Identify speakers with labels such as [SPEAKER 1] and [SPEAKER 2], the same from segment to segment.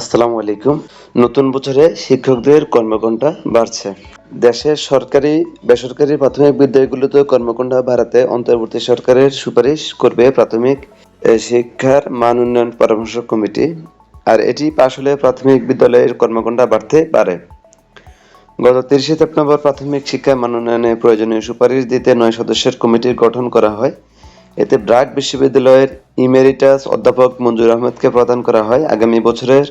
[SPEAKER 1] আসসালামু আলাইকুম। নতুন বছরে শিক্ষকদের কর্মঘণ্টা বাড়ছে। দেশের সরকারি, বেসরকারি প্রাথমিক বিদ্যালয়গুলোতে কর্মঘণ্টা বাড়াতে অন্তর্বর্তী সরকারের সুপারিশ করবে প্রাথমিক শিক্ষার মান উন্নয়ন পরামর্শ কমিটি, আর এটি পাশ হলে প্রাথমিক বিদ্যালয়ের কর্মঘণ্টা বাড়তে পারে। গত তিরিশে সেপ্টেম্বর প্রাথমিক শিক্ষা মান উন্নয়নে প্রয়োজনীয় সুপারিশ দিতে নয় সদস্যের কমিটির গঠন করা হয়। এতে ব্রাক বিশ্ববিদ্যালয়ের ইমেরিটাস অধ্যাপক মঞ্জুর আহমেদকে প্রদান করা হয়। আগামী বছরের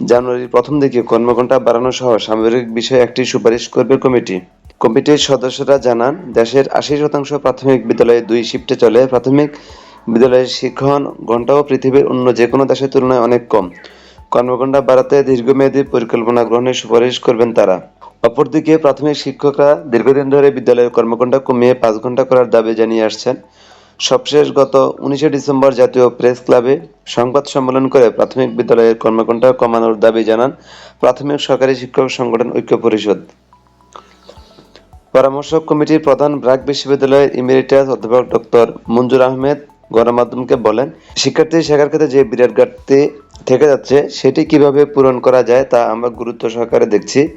[SPEAKER 1] জানুয়ারির প্রথম দিকে কর্মঘণ্টা বাড়ানো সহ সামগ্রিক বিষয়ে একটি সুপারিশ করবে কমিটি। কমিটির সদস্যরা জানান, দেশের আশি শতাংশ প্রাথমিক বিদ্যালয়ে দুই শিফটে চলে। প্রাথমিক বিদ্যালয়ের শিক্ষণ ঘণ্টাও পৃথিবীর অন্য যে কোনো দেশের তুলনায় অনেক কম। কর্মঘণ্টা বাড়াতে দীর্ঘমেয়াদী পরিকল্পনা গ্রহণের সুপারিশ করবেন তারা। অপরদিকে প্রাথমিক শিক্ষকরা দীর্ঘদিন ধরে বিদ্যালয়ের কর্মঘণ্টা কমিয়ে পাঁচ ঘণ্টা করার দাবি জানিয়ে আসছেন। সবশেষ গত উনিশে ডিসেম্বর জাতীয় প্রেস ক্লাবে সংবাদ সম্মেলন করে প্রাথমিক বিদ্যালয়ের কর্মঘণ্টা কমানোর দাবি জানান প্রাথমিক সরকারি শিক্ষক সংগঠন ঐক্য পরিষদ। পরামর্শক কমিটির প্রধান ব্রাক বিশ্ববিদ্যালয়ের ইমেরিটাস অধ্যাপক ডক্টর মঞ্জুর আহমেদ গণমাধ্যমকে বলেন, শিক্ষার্থী শেখার ক্ষেত্রে যে বিরাট ঘাটতি থেকে যাচ্ছে, সেটি কীভাবে পূরণ করা যায় তা আমরা গুরুত্ব সহকারে দেখছি।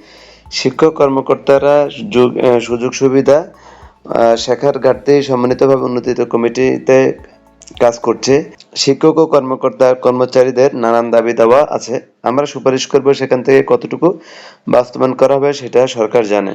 [SPEAKER 1] শিক্ষক কর্মকর্তারা যুগ- সুযোগ সুবিধা শেখার ঘাটতি সম্মানিতভাবে উন্নতিত কমিটিতে কাজ করছে। শিক্ষক ও কর্মকর্তা কর্মচারীদের নানান দাবি দাওয়া আছে। আমরা সুপারিশ করব সেখান থেকে কতটুকু বাস্তবায়ন করা হবে সেটা সরকার জানে।